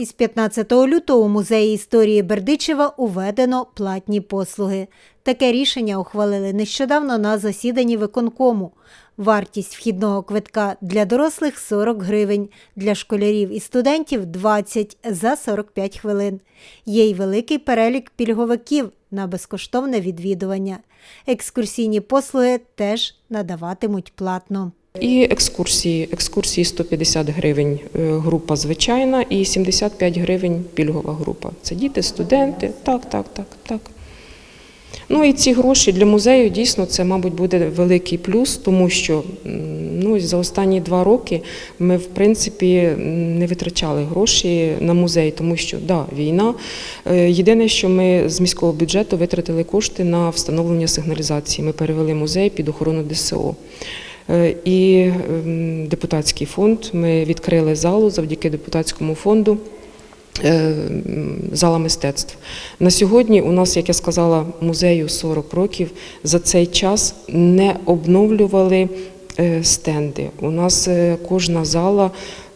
Із 15 лютого у музеї історії Бердичева уведено платні послуги. Таке рішення ухвалили нещодавно на засіданні виконкому. Вартість вхідного квитка для дорослих 40 гривень, для школярів і студентів 20 за 45 хвилин. Є й великий перелік пільговиків на безкоштовне відвідування. Екскурсійні послуги теж надаватимуть платно. І екскурсії. Екскурсії 150 гривень е, група звичайна і 75 гривень пільгова група. Це діти, студенти. Так, так, так, так. Ну і ці гроші для музею дійсно це, мабуть, буде великий плюс, тому що ну, за останні два роки ми, в принципі, не витрачали гроші на музей, тому що да, війна. Е, Єдине, що ми з міського бюджету витратили кошти на встановлення сигналізації. Ми перевели музей під охорону ДСО. Е, І ем, депутатський фонд. Ми відкрили залу завдяки депутатському фонду. е, Зала мистецтв на сьогодні. У нас, як я сказала, музею 40 років. За цей час не обновлювали е, стенди. У нас кожна зала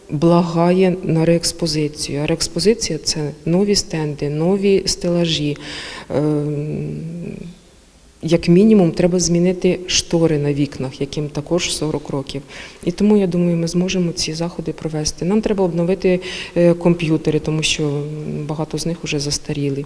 благає на реекспозицію. А реекспозиція це нові стенди, нові стелажі. Як мінімум, треба змінити штори на вікнах, яким також 40 років. І тому я думаю, ми зможемо ці заходи провести. Нам треба обновити е, комп'ютери, тому що багато з них вже застаріли.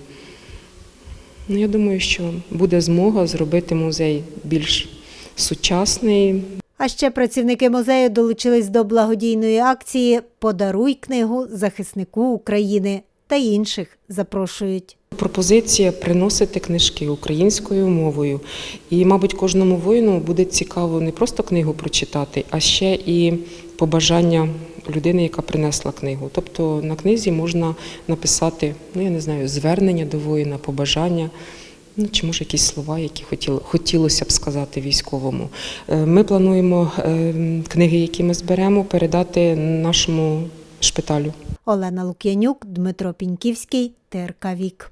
Ну, я думаю, що буде змога зробити музей більш сучасний, А ще працівники музею долучились до благодійної акції Подаруй книгу захиснику України та інших запрошують. Пропозиція приносити книжки українською мовою. І, мабуть, кожному воїну буде цікаво не просто книгу прочитати, а ще і побажання людини, яка принесла книгу. Тобто на книзі можна написати, ну я не знаю, звернення до воїна, побажання. Ну, чи може якісь слова, які хотіло, хотілося б сказати військовому. Е, Ми плануємо е, книги, які ми зберемо, передати нашому шпиталю. Олена Лук'янюк, Дмитро Піньківський, ТРК Вік.